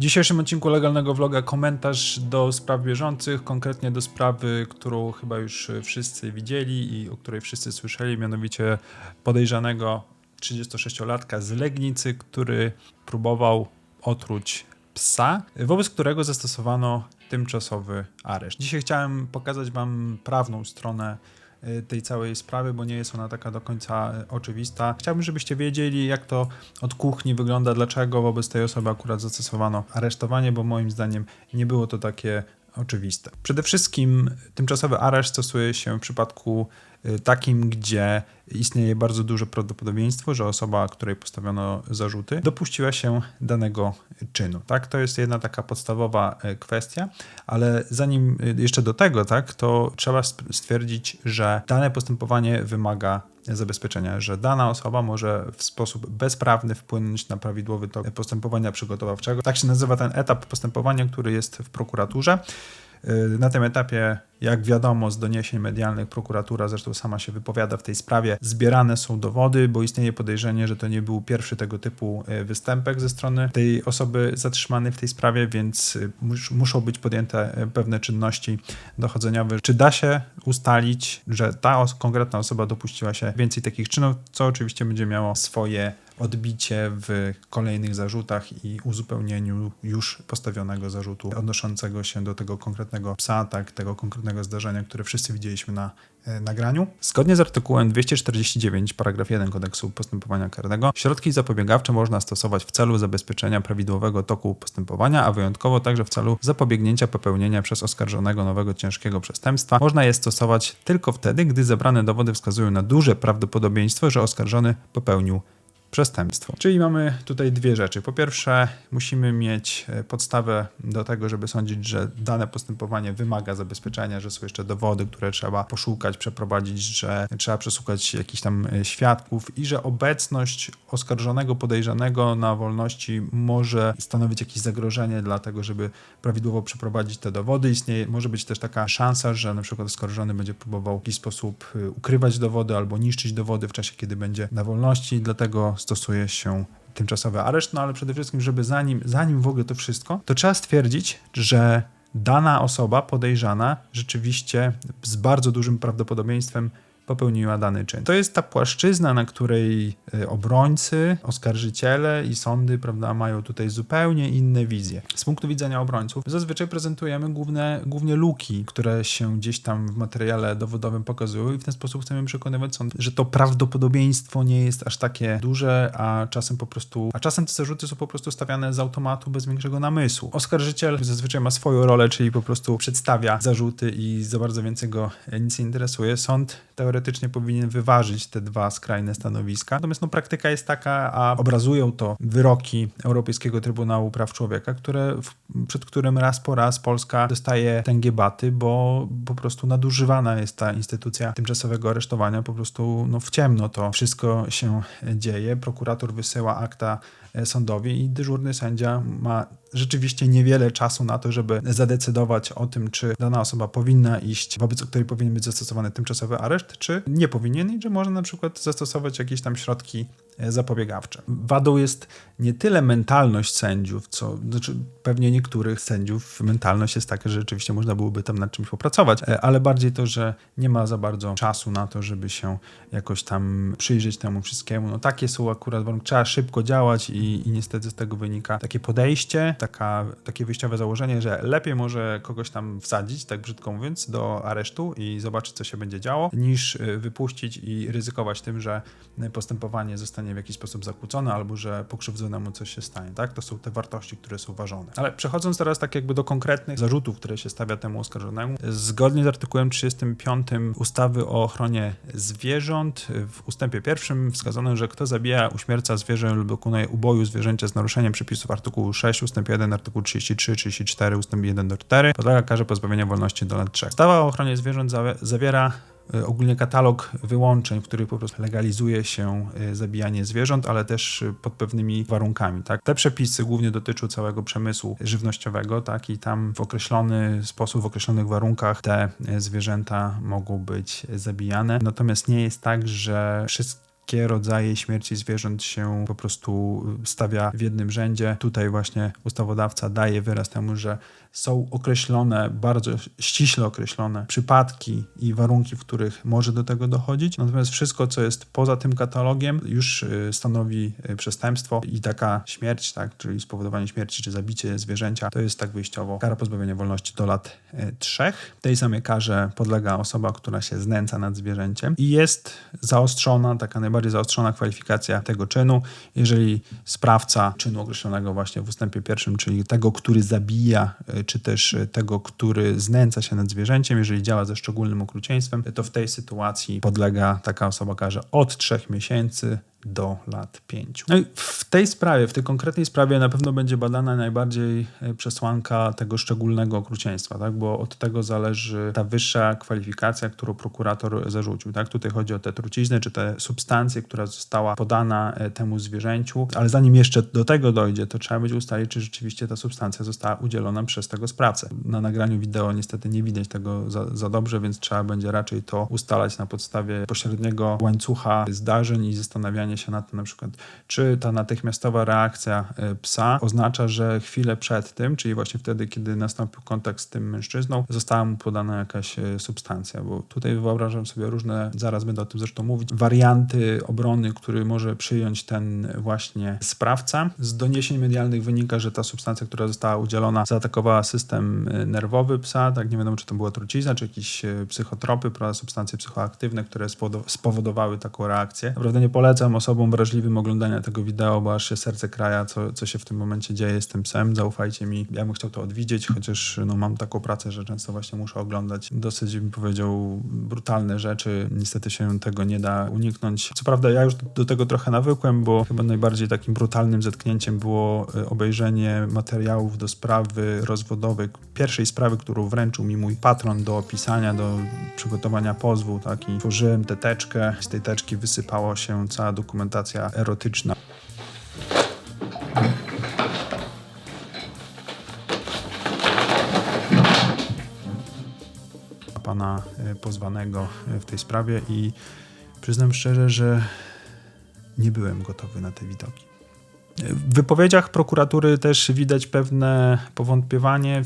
W dzisiejszym odcinku legalnego vloga komentarz do spraw bieżących, konkretnie do sprawy, którą chyba już wszyscy widzieli i o której wszyscy słyszeli, mianowicie podejrzanego 36-latka z Legnicy, który próbował otruć psa, wobec którego zastosowano tymczasowy areszt. Dzisiaj chciałem pokazać Wam prawną stronę tej całej sprawy, bo nie jest ona taka do końca y, oczywista. Chciałbym, żebyście wiedzieli, jak to od kuchni wygląda, dlaczego wobec tej osoby akurat zastosowano aresztowanie, bo moim zdaniem nie było to takie oczywiste. Przede wszystkim tymczasowy areszt stosuje się w przypadku takim, gdzie istnieje bardzo duże prawdopodobieństwo, że osoba, której postawiono zarzuty, dopuściła się danego czynu. Tak? To jest jedna taka podstawowa y, kwestia, ale zanim y, jeszcze do tego, tak, to trzeba stwierdzić, że dane postępowanie wymaga zabezpieczenia, że dana osoba może w sposób bezprawny wpłynąć na prawidłowy tok postępowania przygotowawczego. Tak się nazywa ten etap postępowania, który jest w prokuraturze. Na tym etapie, jak wiadomo z doniesień medialnych, prokuratura zresztą sama się wypowiada w tej sprawie, zbierane są dowody, bo istnieje podejrzenie, że to nie był pierwszy tego typu e, występek ze strony tej osoby zatrzymanej w tej sprawie, więc e, mus, muszą być podjęte pewne czynności dochodzeniowe. Czy da się ustalić, że ta os konkretna osoba dopuściła się więcej takich czynów, co oczywiście będzie miało swoje odbicie w kolejnych zarzutach i uzupełnieniu już postawionego zarzutu odnoszącego się do tego konkretnego psa, tak, tego konkretnego zdarzenia, które wszyscy widzieliśmy na e, nagraniu. Zgodnie z artykułem 249 paragraf 1 kodeksu postępowania karnego środki zapobiegawcze można stosować w celu zabezpieczenia prawidłowego toku postępowania, a wyjątkowo także w celu zapobiegnięcia popełnienia przez oskarżonego nowego ciężkiego przestępstwa. Można je stosować tylko wtedy, gdy zebrane dowody wskazują na duże prawdopodobieństwo, że oskarżony popełnił przestępstwo. Czyli mamy tutaj dwie rzeczy. Po pierwsze, musimy mieć e, podstawę do tego, żeby sądzić, że dane postępowanie wymaga zabezpieczenia, że są jeszcze dowody, które trzeba poszukać, przeprowadzić, że trzeba przesłuchać jakichś tam e, świadków i że obecność oskarżonego, podejrzanego na wolności może stanowić jakieś zagrożenie dla tego, żeby prawidłowo przeprowadzić te dowody. Istnieje, może być też taka szansa, że na przykład oskarżony będzie próbował w jakiś sposób e, ukrywać dowody albo niszczyć dowody w czasie, kiedy będzie na wolności, dlatego stosuje się tymczasowy areszt, no ale przede wszystkim, żeby zanim, zanim w ogóle to wszystko, to trzeba stwierdzić, że dana osoba podejrzana rzeczywiście z bardzo dużym prawdopodobieństwem popełniła dany czyn. To jest ta płaszczyzna, na której e, obrońcy, oskarżyciele i sądy prawda, mają tutaj zupełnie inne wizje. Z punktu widzenia obrońców zazwyczaj prezentujemy główne, głównie luki, które się gdzieś tam w materiale dowodowym pokazują i w ten sposób chcemy przekonywać sąd, że to prawdopodobieństwo nie jest aż takie duże, a czasem po prostu, a czasem te zarzuty są po prostu stawiane z automatu bez większego namysłu. Oskarżyciel zazwyczaj ma swoją rolę, czyli po prostu przedstawia zarzuty i za bardzo więcej go nic nie interesuje. Sąd teoretycznie teoretycznie powinien wyważyć te dwa skrajne stanowiska. Natomiast no, praktyka jest taka, a obrazują to wyroki Europejskiego Trybunału Praw Człowieka, które, przed którym raz po raz Polska dostaje tęgie baty, bo po prostu nadużywana jest ta instytucja tymczasowego aresztowania. Po prostu no, w ciemno to wszystko się dzieje. Prokurator wysyła akta sądowi i dyżurny sędzia ma rzeczywiście niewiele czasu na to, żeby zadecydować o tym, czy dana osoba powinna iść, wobec której powinien być zastosowany tymczasowy areszt, czy nie powinien i że może na przykład zastosować jakieś tam środki e, zapobiegawcze. Wadą jest nie tyle mentalność sędziów, co znaczy pewnie niektórych sędziów mentalność jest taka, że rzeczywiście można byłoby tam nad czymś popracować, e, ale bardziej to, że nie ma za bardzo czasu na to, żeby się jakoś tam przyjrzeć temu wszystkiemu. No takie są akurat warunki, trzeba szybko działać i i, niestety z tego wynika takie podejście, taka, takie wyjściowe założenie, że lepiej może kogoś tam wsadzić, tak brzydko mówiąc, do aresztu i zobaczyć, co się będzie działo, niż y, wypuścić i ryzykować tym, że postępowanie zostanie w jakiś sposób zakłócone albo że pokrzywdzonemu coś się stanie. Tak? To są te wartości, które są ważone. Ale przechodząc teraz tak jakby do konkretnych zarzutów, które się stawia temu oskarżonemu, zgodnie z artykułem 35 ustawy o ochronie zwierząt w ustępie pierwszym wskazano, że kto zabija, uśmierca zwierzę lub dokonuje uboju zwierzęcia z naruszeniem przepisów artykułu 6 ust. 1, artykuł 33, 34 ust. 1 do 4 podlega karze pozbawienia wolności do lat 3. Ustawa o ochronie zwierząt zawiera ogólnie katalog wyłączeń, w których po prostu legalizuje się e, zabijanie zwierząt, ale też e, pod pewnymi warunkami. Tak? Te przepisy głównie dotyczą całego przemysłu żywnościowego tak? i tam w określony sposób, w określonych warunkach te zwierzęta mogą być zabijane. Natomiast nie jest tak, że wszystkie wszystkie rodzaje śmierci zwierząt się po prostu stawia w jednym rzędzie. Tutaj właśnie ustawodawca daje wyraz temu, że są określone, bardzo ściśle określone przypadki i warunki, w których może do tego dochodzić. Natomiast wszystko, co jest poza tym katalogiem, już y, stanowi y, przestępstwo i taka śmierć, tak, czyli spowodowanie śmierci czy zabicie zwierzęcia, to jest tak wyjściowo kara pozbawienia wolności do lat y, trzech. Tej samej karze podlega osoba, która się znęca nad zwierzęciem i jest zaostrzona, taka najbardziej zaostrzona kwalifikacja tego czynu, jeżeli sprawca czynu określonego właśnie w ustępie pierwszym, czyli tego, który zabija czy też tego, który znęca się nad zwierzęciem, jeżeli działa ze szczególnym okrucieństwem, to w tej sytuacji podlega taka osoba karze od 3 miesięcy do lat 5. No i w tej sprawie, w tej konkretnej sprawie na pewno będzie badana najbardziej e, przesłanka tego szczególnego okrucieństwa, tak? bo od tego zależy ta wyższa kwalifikacja, którą prokurator zarzucił. Tak? Tutaj chodzi o te trucizny, czy te substancje, która została podana e, temu zwierzęciu, ale zanim jeszcze do tego dojdzie, to trzeba będzie ustalić, czy rzeczywiście ta substancja została udzielona przez tego sprawcę. Na nagraniu wideo niestety nie widać tego za, za dobrze, więc trzeba będzie raczej to ustalać na podstawie pośredniego łańcucha zdarzeń i zastanawiania zastanawianie się nad tym na przykład, czy ta natychmiastowa reakcja e, psa oznacza, że chwilę przed tym, czyli właśnie wtedy, kiedy nastąpił kontakt z tym mężczyzną, została mu podana jakaś e, substancja, bo tutaj wyobrażam sobie różne, zaraz będę o tym zresztą mówić, warianty obrony, który może przyjąć ten właśnie sprawca. Z doniesień medialnych wynika, że ta substancja, która została udzielona, zaatakowała system e, nerwowy psa, tak nie wiadomo, czy to była trucizna, czy jakieś psychotropy, substancje psychoaktywne, które spowodowały taką reakcję. Naprawdę nie polecam osobom wrażliwym oglądania tego wideo, bo aż się serce kraja, co, co się w tym momencie dzieje z tym psem. Zaufajcie mi, ja bym chciał to odwidzieć, chociaż no, mam taką pracę, że często właśnie muszę oglądać dosyć, bym powiedział, brutalne rzeczy. Niestety się tego nie da uniknąć. Co prawda ja już do tego trochę nawykłem, bo chyba najbardziej takim brutalnym zetknięciem było e, obejrzenie materiałów do sprawy rozwodowej, pierwszej sprawy, którą wręczył mi mój patron do opisania, do przygotowania pozwu, tak, i tworzyłem tę teczkę. Z tej teczki wysypało się cała dokumentacja erotyczna. Pana e, pozwanego w tej sprawie i przyznam szczerze, że nie byłem gotowy na te widoki. W wypowiedziach prokuratury też widać pewne powątpiewanie,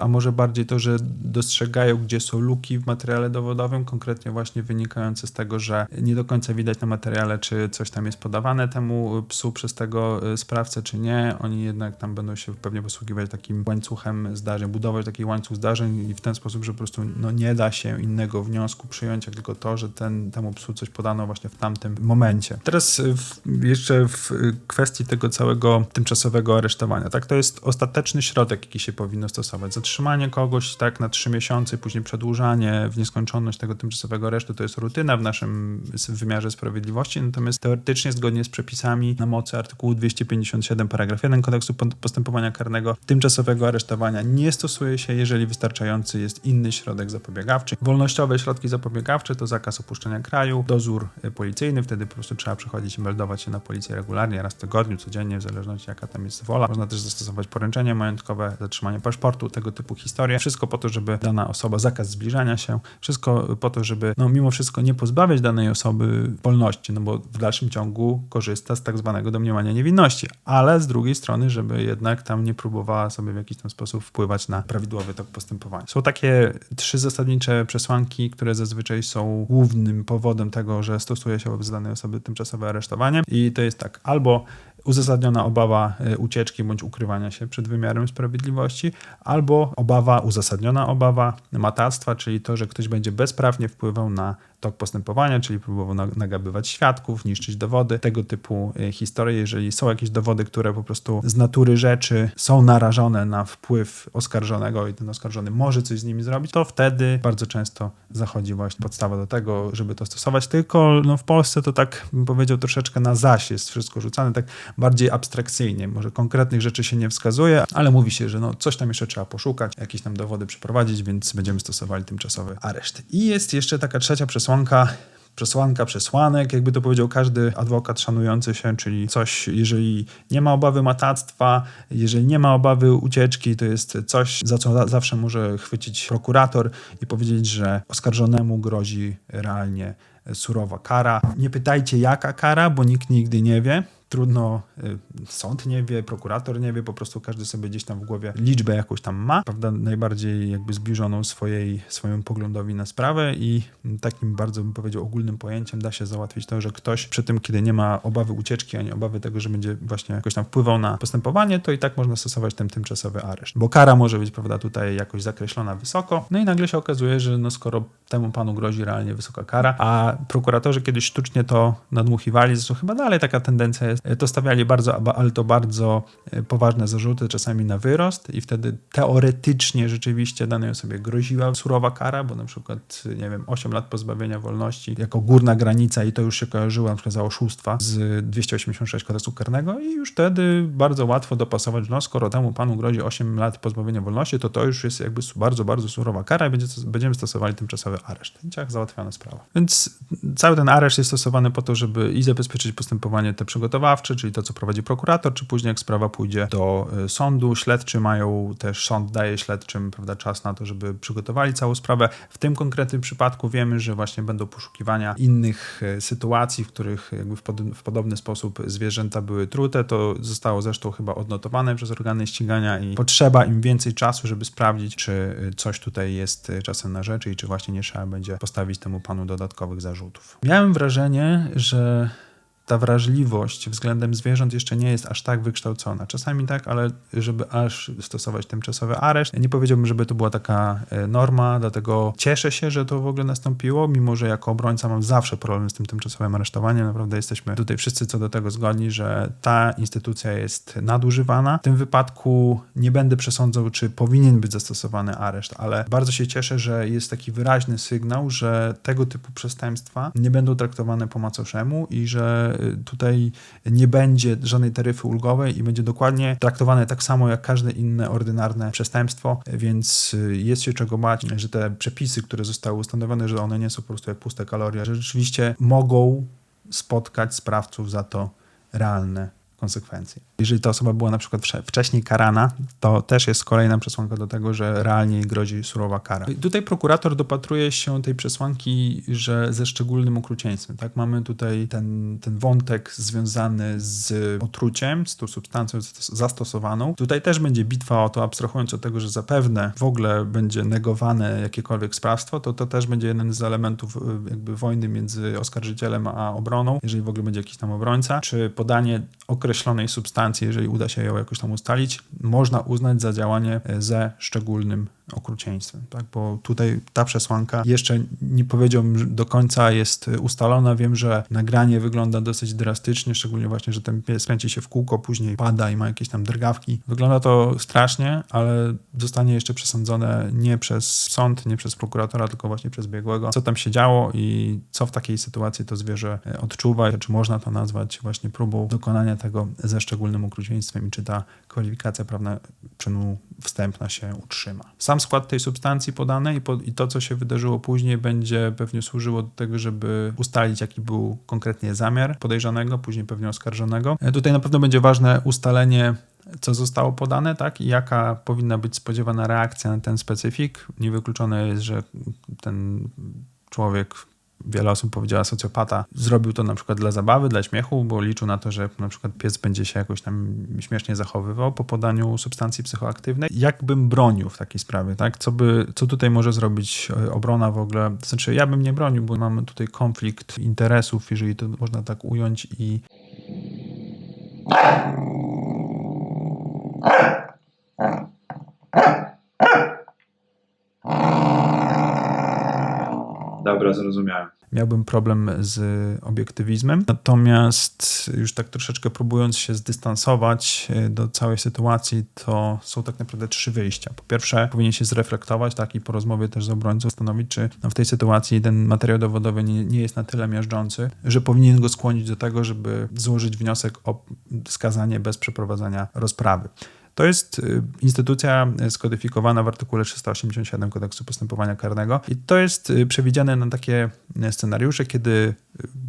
a może bardziej to, że dostrzegają, gdzie są luki w materiale dowodowym, konkretnie właśnie wynikające z tego, że nie do końca widać na materiale, czy coś tam jest podawane temu psu przez tego e, sprawcę, czy nie. Oni jednak tam będą się pewnie posługiwać takim łańcuchem zdarzeń, budować taki łańcuch zdarzeń i w ten sposób, że po prostu no, nie da się innego wniosku przyjąć, jak tylko to, że ten, temu psu coś podano właśnie w tamtym momencie. Teraz w, jeszcze w kwestii tego całego tymczasowego aresztowania. Tak, to jest ostateczny środek, jaki się powinno stosować. Zatrzymanie kogoś tak na trzy miesiące, później przedłużanie w nieskończoność tego tymczasowego aresztu to jest rutyna w naszym wymiarze sprawiedliwości, natomiast teoretycznie zgodnie z przepisami na mocy artykułu 257 paragraf 1 kodeksu postępowania karnego tymczasowego aresztowania nie stosuje się, jeżeli wystarczający jest inny środek zapobiegawczy. Wolnościowe środki zapobiegawcze to zakaz opuszczenia kraju, dozór policyjny, wtedy po prostu trzeba przychodzić i meldować się na policję regularnie, raz w tygodniu, codziennie w zależności jaka tam jest wola. Można też zastosować poręczenie majątkowe, zatrzymanie paszportu, tego typu historie. Wszystko po to, żeby dana osoba, zakaz zbliżania się, wszystko po to, żeby no, mimo wszystko nie pozbawiać danej osoby wolności, no bo w dalszym ciągu korzysta z tak zwanego domniemania niewinności, ale z drugiej strony, żeby jednak tam nie próbowała sobie w jakiś tam sposób wpływać na prawidłowy tok postępowania. Są takie trzy zasadnicze przesłanki, które zazwyczaj są głównym powodem tego, że stosuje się wobec danej osoby tymczasowe aresztowanie i to jest tak, albo uzasadniona obawa e, ucieczki bądź ukrywania się przed wymiarem sprawiedliwości, albo obawa, uzasadniona obawa matactwa, czyli to, że ktoś będzie bezprawnie wpływał na tok postępowania, czyli próbował nagabywać świadków, niszczyć dowody, tego typu e, historie. Jeżeli są jakieś dowody, które po prostu z natury rzeczy są narażone na wpływ oskarżonego i ten oskarżony może coś z nimi zrobić, to wtedy bardzo często zachodzi właśnie podstawa do tego, żeby to stosować. Tylko no, w Polsce to tak bym powiedział troszeczkę na zaś jest wszystko rzucane, tak bardziej abstrakcyjnie. Może konkretnych rzeczy się nie wskazuje, ale mówi się, że no, coś tam jeszcze trzeba poszukać, jakieś tam dowody przeprowadzić, więc będziemy stosowali tymczasowy areszt. I jest jeszcze taka trzecia przesłanka, przesłanka przesłanek, jakby to powiedział każdy adwokat szanujący się, czyli coś, jeżeli nie ma obawy matactwa, jeżeli nie ma obawy ucieczki, to jest coś, za co zawsze może chwycić prokurator i powiedzieć, że oskarżonemu grozi realnie surowa kara. Nie pytajcie jaka kara, bo nikt nigdy nie wie trudno, y, sąd nie wie, prokurator nie wie, po prostu każdy sobie gdzieś tam w głowie liczbę jakąś tam ma, prawda, najbardziej jakby zbliżoną swojej, swojemu poglądowi na sprawę i takim bardzo bym powiedział ogólnym pojęciem da się załatwić to, że ktoś przy tym, kiedy nie ma obawy ucieczki, ani obawy tego, że będzie właśnie jakoś tam wpływał na postępowanie, to i tak można stosować ten tymczasowy areszt, bo kara może być, prawda, tutaj jakoś zakreślona wysoko, no i nagle się okazuje, że no skoro temu panu grozi realnie wysoka kara, a prokuratorzy kiedyś sztucznie to nadmuchiwali, zresztą chyba dalej taka tendencja jest, to stawiali bardzo, ale to bardzo e, poważne zarzuty, czasami na wyrost i wtedy teoretycznie rzeczywiście danej osobie groziła surowa kara, bo na przykład, nie wiem, 8 lat pozbawienia wolności jako górna granica i to już się kojarzyło na przykład za oszustwa z 286 kodeksu karnego i już wtedy bardzo łatwo dopasować, no skoro temu panu grozi 8 lat pozbawienia wolności, to to już jest jakby bardzo, bardzo surowa kara i będzie, będziemy stosowali tymczasowy areszt. I tak załatwiona sprawa. Więc cały ten areszt jest stosowany po to, żeby i zabezpieczyć postępowanie te przygotowania, przygotowawczy, czyli to, co prowadzi prokurator, czy później jak sprawa pójdzie do y, sądu, śledczy mają też, sąd daje śledczym prawda, czas na to, żeby przygotowali całą sprawę. W tym konkretnym przypadku wiemy, że właśnie będą poszukiwania innych y, sytuacji, w których jakby w, pod, w podobny sposób zwierzęta były trute. To zostało zresztą chyba odnotowane przez organy ścigania i potrzeba im więcej czasu, żeby sprawdzić, czy y, coś tutaj jest czasem na rzeczy i czy właśnie nie trzeba będzie postawić temu panu dodatkowych zarzutów. Miałem wrażenie, że ta wrażliwość względem zwierząt jeszcze nie jest aż tak wykształcona. Czasami tak, ale żeby aż stosować tymczasowy areszt, nie powiedziałbym, żeby to była taka e, norma, dlatego cieszę się, że to w ogóle nastąpiło, mimo że jako obrońca mam zawsze problem z tym tymczasowym aresztowaniem. Naprawdę jesteśmy tutaj wszyscy co do tego zgodni, że ta instytucja jest nadużywana. W tym wypadku nie będę przesądzał, czy powinien być zastosowany areszt, ale bardzo się cieszę, że jest taki wyraźny sygnał, że tego typu przestępstwa nie będą traktowane po macoszemu i że tutaj nie będzie żadnej taryfy ulgowej i będzie dokładnie traktowane tak samo jak każde inne ordynarne przestępstwo, więc jest się czego bać, że te przepisy, które zostały ustanowione, że one nie są po prostu jak puste kalorie, że rzeczywiście mogą spotkać sprawców za to realne konsekwencje. Jeżeli ta osoba była na przykład wcześniej karana, to też jest kolejna przesłanka do tego, że realnie jej grozi surowa kara. Tutaj prokurator dopatruje się tej przesłanki, że ze szczególnym okrucieństwem. Tak? Mamy tutaj ten, ten wątek związany z otruciem, z tą substancją zastosowaną. Tutaj też będzie bitwa o to, abstrahując od tego, że zapewne w ogóle będzie negowane jakiekolwiek sprawstwo, to to też będzie jeden z elementów y, jakby wojny między oskarżycielem a obroną, jeżeli w ogóle będzie jakiś tam obrońca, czy podanie określonej substancji, jeżeli uda się ją jakoś tam ustalić, można uznać za działanie ze szczególnym okrucieństwem, tak? bo tutaj ta przesłanka jeszcze nie powiedziałbym do końca jest ustalona. Wiem, że nagranie wygląda dosyć drastycznie, szczególnie właśnie, że ten pies kręci się w kółko, później pada i ma jakieś tam drgawki. Wygląda to strasznie, ale zostanie jeszcze przesądzone nie przez sąd, nie przez prokuratora, tylko właśnie przez biegłego, co tam się działo i co w takiej sytuacji to zwierzę odczuwa, czy można to nazwać właśnie próbą dokonania tego ze szczególnym okrucieństwem i czy ta kwalifikacja prawna czynu wstępna się utrzyma. Sam skład tej substancji podanej i, po, i to, co się wydarzyło później, będzie pewnie służyło do tego, żeby ustalić, jaki był konkretnie zamiar podejrzanego, później pewnie oskarżonego. E, tutaj na pewno będzie ważne ustalenie co zostało podane, tak, i jaka powinna być spodziewana reakcja na ten specyfik. Niewykluczone jest, że ten człowiek wiele osób powiedziała socjopata, zrobił to na przykład dla zabawy, dla śmiechu, bo liczył na to, że na przykład pies będzie się jakoś tam śmiesznie zachowywał po podaniu substancji psychoaktywnej. Jak bym bronił w takiej sprawie, tak? Co, by, co tutaj może zrobić e, obrona w ogóle? Znaczy, ja bym nie bronił, bo mamy tutaj konflikt interesów, jeżeli to można tak ująć i Dobra, zrozumiałem. Miałbym problem z obiektywizmem, natomiast już tak troszeczkę próbując się zdystansować e, do całej sytuacji, to są tak naprawdę trzy wyjścia. Po pierwsze, powinien się zreflektować, tak i po rozmowie też z obrońcą stanowić, czy w tej sytuacji ten materiał dowodowy nie, nie jest na tyle miażdżący, że powinien go skłonić do tego, żeby złożyć wniosek o skazanie bez przeprowadzania rozprawy. To jest y, instytucja skodyfikowana w artykule 387 kodeksu postępowania karnego i to jest y, przewidziane na takie y, scenariusze, kiedy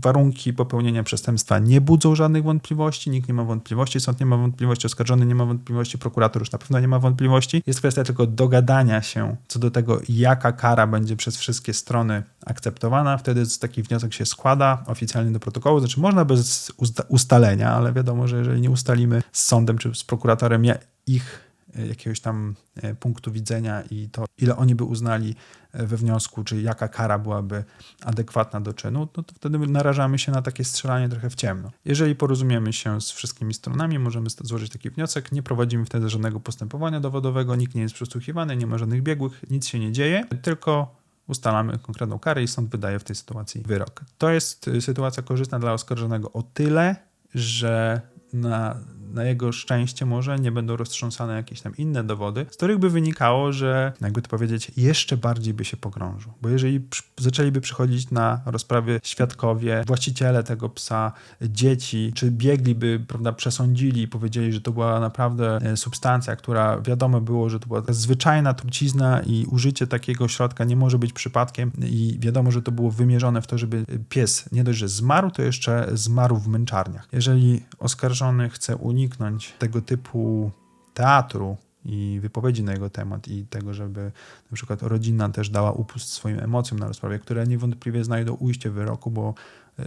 warunki popełnienia przestępstwa nie budzą żadnych wątpliwości, nikt nie ma wątpliwości, sąd nie ma wątpliwości, oskarżony nie ma wątpliwości, prokurator już na pewno nie ma wątpliwości. Jest kwestia tylko dogadania się co do tego, jaka kara będzie przez wszystkie strony akceptowana, wtedy taki wniosek się składa oficjalnie do protokołu, znaczy można bez ustalenia, ale wiadomo, że jeżeli nie ustalimy z sądem czy z prokuratorem ich E, jakiegoś tam e, punktu widzenia i to, ile oni by uznali e, we wniosku, czy jaka kara byłaby adekwatna do czynu, no to wtedy narażamy się na takie strzelanie trochę w ciemno. Jeżeli porozumiemy się z wszystkimi stronami, możemy złożyć taki wniosek, nie prowadzimy wtedy żadnego postępowania dowodowego, nikt nie jest przesłuchiwany, nie ma żadnych biegłych, nic się nie dzieje, tylko ustalamy konkretną karę i sąd wydaje w tej sytuacji wyrok. To jest sytuacja korzystna dla oskarżonego o tyle, że na na jego szczęście może nie będą roztrząsane jakieś tam inne dowody, z których by wynikało, że jakby to powiedzieć, jeszcze bardziej by się pogrążył. Bo jeżeli zaczęliby przychodzić na rozprawy świadkowie, właściciele tego psa, dzieci, czy biegliby, prawda, przesądzili i powiedzieli, że to była naprawdę e, substancja, która wiadomo było, że to była zwyczajna trucizna i użycie takiego środka nie może być przypadkiem i wiadomo, że to było wymierzone w to, żeby pies nie dość, że zmarł, to jeszcze zmarł w męczarniach. Jeżeli oskarżony chce uniknąć uniknąć tego typu teatru i wypowiedzi na jego temat i tego, żeby na przykład rodzina też dała upust swoim emocjom na rozprawie, które niewątpliwie znajdą ujście w wyroku, bo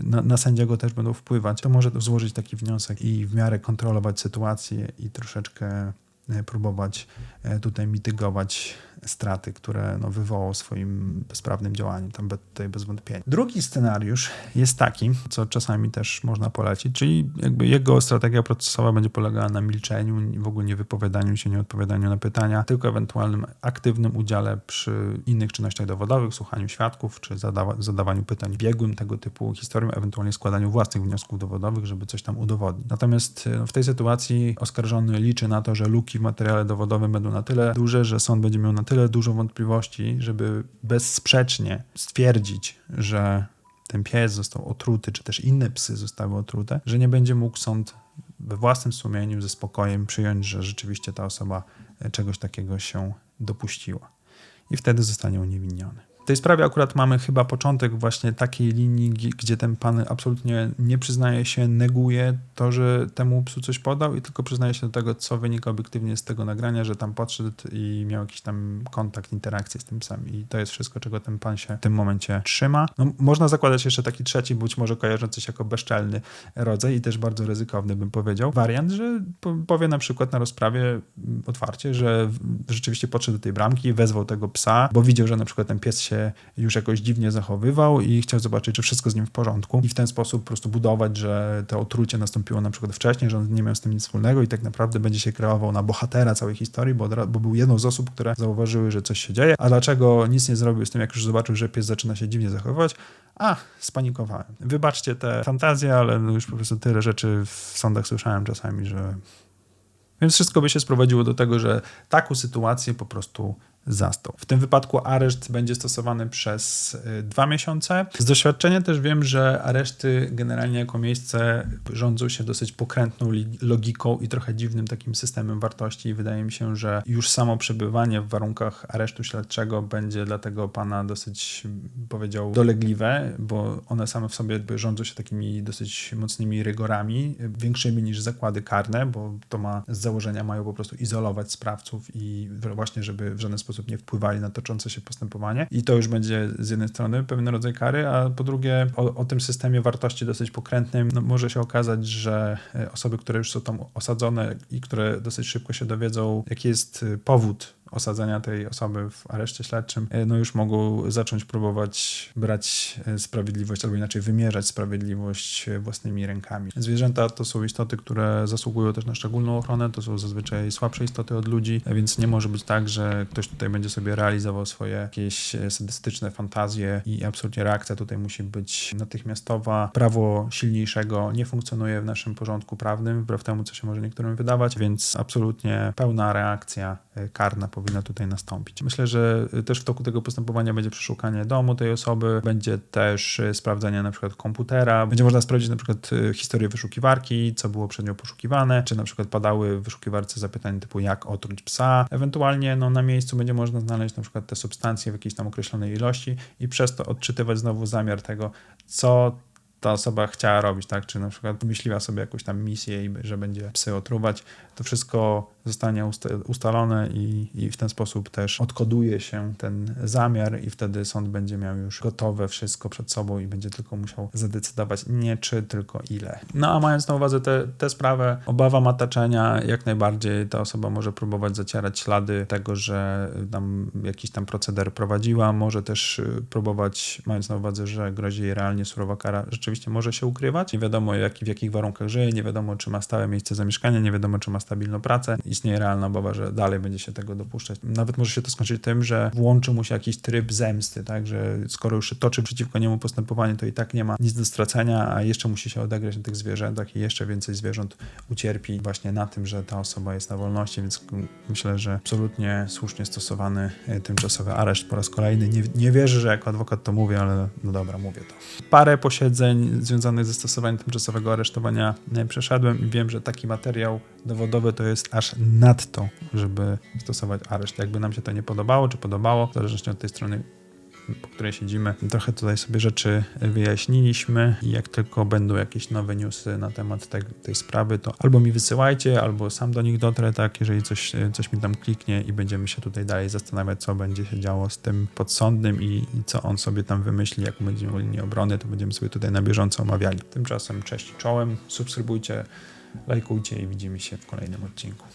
na, na sędziego też będą wpływać, to może złożyć taki wniosek i w miarę kontrolować sytuację i troszeczkę e, próbować e, tutaj mitygować straty, które no, wywołał swoim bezprawnym działaniem, tam tutaj bez wątpienia. Drugi scenariusz jest taki, co czasami też można polecić, czyli jakby jego strategia procesowa będzie polegała na milczeniu, w ogóle nie wypowiadaniu się, nie odpowiadaniu na pytania, tylko ewentualnym aktywnym udziale przy innych czynnościach dowodowych, słuchaniu świadków, czy zadawa zadawaniu pytań biegłym tego typu historiom, ewentualnie składaniu własnych wniosków dowodowych, żeby coś tam udowodnić. Natomiast no, w tej sytuacji oskarżony liczy na to, że luki w materiale dowodowym będą na tyle duże, że sąd będzie miał na tyle dużo wątpliwości, żeby bezsprzecznie stwierdzić, że ten pies został otruty, czy też inne psy zostały otrute, że nie będzie mógł sąd we własnym sumieniu, ze spokojem przyjąć, że rzeczywiście ta osoba czegoś takiego się dopuściła. I wtedy zostanie uniewinniony. W tej sprawie akurat mamy chyba początek właśnie takiej linii, gdzie ten pan absolutnie nie przyznaje się, neguje to, że temu psu coś podał i tylko przyznaje się do tego, co wynika obiektywnie z tego nagrania, że tam podszedł i miał jakiś tam kontakt, interakcję z tym psem i to jest wszystko, czego ten pan się w tym momencie trzyma. No, można zakładać jeszcze taki trzeci, być może kojarzący się jako bezczelny rodzaj i też bardzo ryzykowny bym powiedział, wariant, że powie na przykład na rozprawie otwarcie, że rzeczywiście podszedł do tej bramki, wezwał tego psa, bo widział, że na przykład ten pies się już jakoś dziwnie zachowywał i chciał zobaczyć, czy wszystko z nim w porządku i w ten sposób po prostu budować, że to otrucie nastąpiło na przykład wcześniej, że on nie miał z tym nic wspólnego i tak naprawdę będzie się kreował na bohatera całej historii, bo, bo był jedną z osób, które zauważyły, że coś się dzieje, a dlaczego nic nie zrobił z tym, jak już zobaczył, że pies zaczyna się dziwnie zachowywać? A, spanikowałem. Wybaczcie te fantazje, ale no już po prostu tyle rzeczy w sądach słyszałem czasami, że więc wszystko by się sprowadziło do tego, że taką sytuację po prostu zastał. W tym wypadku areszt będzie stosowany przez y, dwa miesiące. Z doświadczenia też wiem, że areszty generalnie jako miejsce rządzą się dosyć pokrętną logiką i trochę dziwnym takim systemem wartości i wydaje mi się, że już samo przebywanie w warunkach aresztu śledczego będzie dla tego pana dosyć, powiedział, dolegliwe, bo one same w sobie rządzą się takimi dosyć mocnymi rygorami, większymi niż zakłady karne, bo to ma z założenia mają po prostu izolować sprawców i właśnie, żeby w żaden sposób sposób nie wpływali na toczące się postępowanie. I to już będzie z jednej strony pewien rodzaj kary, a po drugie o, o tym systemie wartości dosyć pokrętnym no, może się okazać, że e, osoby, które już są tam osadzone i które dosyć szybko się dowiedzą, jaki jest e, powód osadzenia tej osoby w areszcie śledczym, e, no już mogą zacząć próbować brać e, sprawiedliwość, albo inaczej wymierzać sprawiedliwość e, własnymi rękami. Zwierzęta to są istoty, które zasługują też na szczególną ochronę, to są zazwyczaj słabsze istoty od ludzi, więc nie może być tak, że ktoś tutaj będzie sobie realizował swoje jakieś sadystyczne fantazje i absolutnie reakcja tutaj musi być natychmiastowa. Prawo silniejszego nie funkcjonuje w naszym porządku prawnym, wbrew temu, co się może niektórym wydawać, więc absolutnie pełna reakcja karna powinna tutaj nastąpić. Myślę, że też w toku tego postępowania będzie przeszukanie domu tej osoby, będzie też sprawdzanie na przykład komputera, będzie można sprawdzić na przykład historię wyszukiwarki, co było przed nią poszukiwane, czy na przykład padały w wyszukiwarce zapytania typu jak otruć psa. Ewentualnie no, na miejscu będzie można znaleźć na przykład te substancje w jakiejś tam określonej ilości i przez to odczytywać znowu zamiar tego, co ta osoba chciała robić, tak? Czy na przykład wymyśliła sobie jakąś tam misję, że będzie psy otruwać. To wszystko zostanie usta- ustalone i, i w ten sposób też odkoduje się ten zamiar i wtedy sąd będzie miał już gotowe wszystko przed sobą i będzie tylko musiał zadecydować nie czy, tylko ile. No a mając na uwadze tę sprawę, obawa mataczenia, jak najbardziej ta osoba może próbować zacierać ślady tego, że tam jakiś tam proceder prowadziła, może też y, próbować, mając na uwadze, że grozi jej realnie surowa kara, rzeczywiście może się ukrywać. Nie wiadomo jak, w jakich warunkach żyje, nie wiadomo czy ma stałe miejsce zamieszkania, nie wiadomo czy ma stabilną pracę. Istnieje realna obawa, że dalej będzie się tego dopuszczać. Nawet może się to skończyć tym, że włączy mu się jakiś tryb zemsty, tak, że skoro już się toczy przeciwko niemu postępowanie, to i tak nie ma nic do stracenia, a jeszcze musi się odegrać na tych zwierzętach i jeszcze więcej zwierząt ucierpi właśnie na tym, że ta osoba jest na wolności, więc myślę, że absolutnie słusznie stosowany e, tymczasowy areszt po raz kolejny. Nie, nie wierzę, że jako adwokat to mówię, ale no dobra, mówię to. Parę posiedzeń związanych ze stosowaniem tymczasowego aresztowania e, przeszedłem i wiem, że taki materiał dowodowy to jest aż nadto, żeby stosować areszt. Jakby nam się to nie podobało, czy podobało, w zależności od tej strony po której siedzimy. Trochę tutaj sobie rzeczy wyjaśniliśmy i jak tylko będą jakieś nowe newsy na temat tej, tej sprawy, to albo mi wysyłajcie, albo sam do nich dotrę, tak, jeżeli coś, coś mi tam kliknie i będziemy się tutaj dalej zastanawiać, co będzie się działo z tym podsądnym i, i co on sobie tam wymyśli, jaką będzie miał linię obrony, to będziemy sobie tutaj na bieżąco omawiali. Tymczasem cześć czołem, subskrybujcie, lajkujcie i widzimy się w kolejnym odcinku.